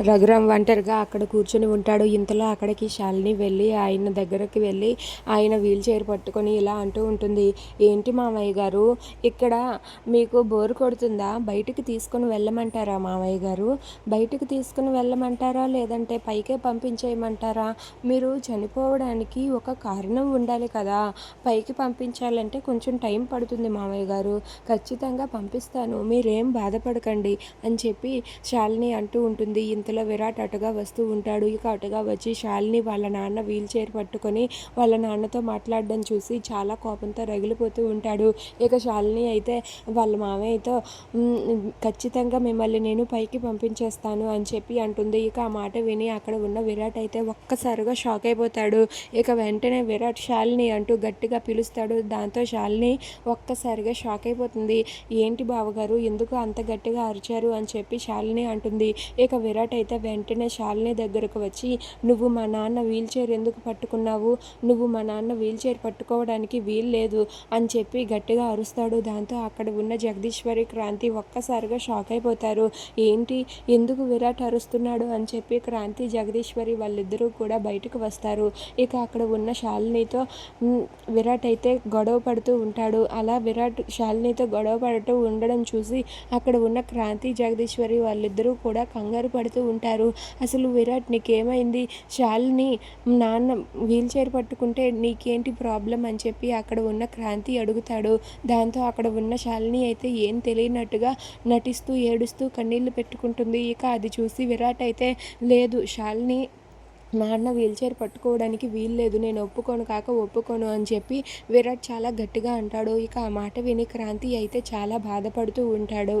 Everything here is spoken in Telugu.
రఘురామ్ ఒంటరిగా అక్కడ కూర్చొని ఉంటాడు. ఇంతలో అక్కడికి శాలిని వెళ్ళి ఆయన దగ్గరకు వెళ్ళి ఆయన వీల్ చైర్ పట్టుకొని ఇలా అంటూ ఉంటుంది. ఏంటి మామయ్య గారు ఇక్కడ మీకు బోర్ కొడుతుందా? బయటికి తీసుకుని వెళ్ళమంటారా మామయ్య గారు? బయటికి తీసుకుని వెళ్ళమంటారా? లేదంటే పైకే పంపించేయమంటారా? మీరు చనిపోవడానికి ఒక కారణం ఉండాలి కదా. పైకి పంపించాలంటే కొంచెం టైం పడుతుంది మామయ్య గారు. ఖచ్చితంగా పంపిస్తాను. మీరేం బాధపడకండి అని చెప్పి శాలిని అంటూ ఉంటుంది. ఇంతలో విరాట్ అటుగా వస్తూ ఉంటాడు. ఇక అటుగా వచ్చి శాలిని వాళ్ళ నాన్న వీల్ చైర్ పట్టుకొని వాళ్ళ నాన్నతో మాట్లాడడం చూసి చాలా కోపంతో రగిలిపోతూ ఉంటాడు. ఇక శాలిని అయితే వాళ్ళ మామయ్యతో ఖచ్చితంగా మిమ్మల్ని నేను పైకి పంపించేస్తాను అని చెప్పి అంటుంది. ఇక ఆ మాట విని అక్కడ ఉన్న విరాట్ అయితే ఒక్కసారిగా షాక్ అయిపోతాడు. ఇక వెంటనే విరాట్ శాలిని అంటూ గట్టిగా పిలుస్తాడు. దాంతో శాలిని ఒక్కసారిగా షాక్ అయిపోతుంది. ఏంటి బావగారు ఎందుకు అంత గట్టిగా అరిచారు అని చెప్పి శాలిని అంటుంది. ఇక విరాట్ అయితే వెంటనే శాలిని దగ్గరకు వచ్చి నువ్వు మా నాన్న వీల్ చైర్ ఎందుకు పట్టుకున్నావు? నువ్వు మా నాన్న వీల్ చైర్ పట్టుకోవడానికి వీలు లేదు అని చెప్పి గట్టిగా అరుస్తాడు. దాంతో అక్కడ ఉన్న జగదీశ్వరి క్రాంతి ఒక్కసారిగా షాక్ అయిపోతారు. ఏంటి? ఎందుకు విరాట్ అరుస్తున్నాడు? అని చెప్పి క్రాంతి జగదీశ్వరి వాళ్ళిద్దరూ కూడా బయటకు వస్తారు. ఇక అక్కడ ఉన్న శాలినితో విరాట్ అయితే గొడవ పడుతూ ఉంటాడు. అలా విరాట్ శాలినితో గొడవ పడుతూ ఉండడం చూసి అక్కడ ఉన్న క్రాంతి జగదీశ్వరి వాళ్ళిద్దరూ కూడా కంగారు పడుతూ ఉంటారు. అసలు విరాట్ నీకేమైంది? శాలిని నాన్న వీల్ చైర్ పట్టుకుంటే నీకేంటి ప్రాబ్లం అని చెప్పి అక్కడ ఉన్న క్రాంతి అడుగుతాడు. దాంతో అక్కడ ఉన్న శాలిని అయితే ఏం తెలియనట్టుగా నటిస్తూ ఏడుస్తూ కన్నీళ్ళు పెట్టుకుంటుంది. ఇక అది చూసి విరాట్ అయితే లేదు శాలిని నాన్న వీల్ చైర్ పట్టుకోవడానికి వీలు లేదు నేను ఒప్పుకోను కాక ఒప్పుకోను అని చెప్పి విరాట్ చాలా గట్టిగా అంటాడు. ఇక ఆ మాట విని క్రాంతి అయితే చాలా బాధపడుతూ ఉంటాడు.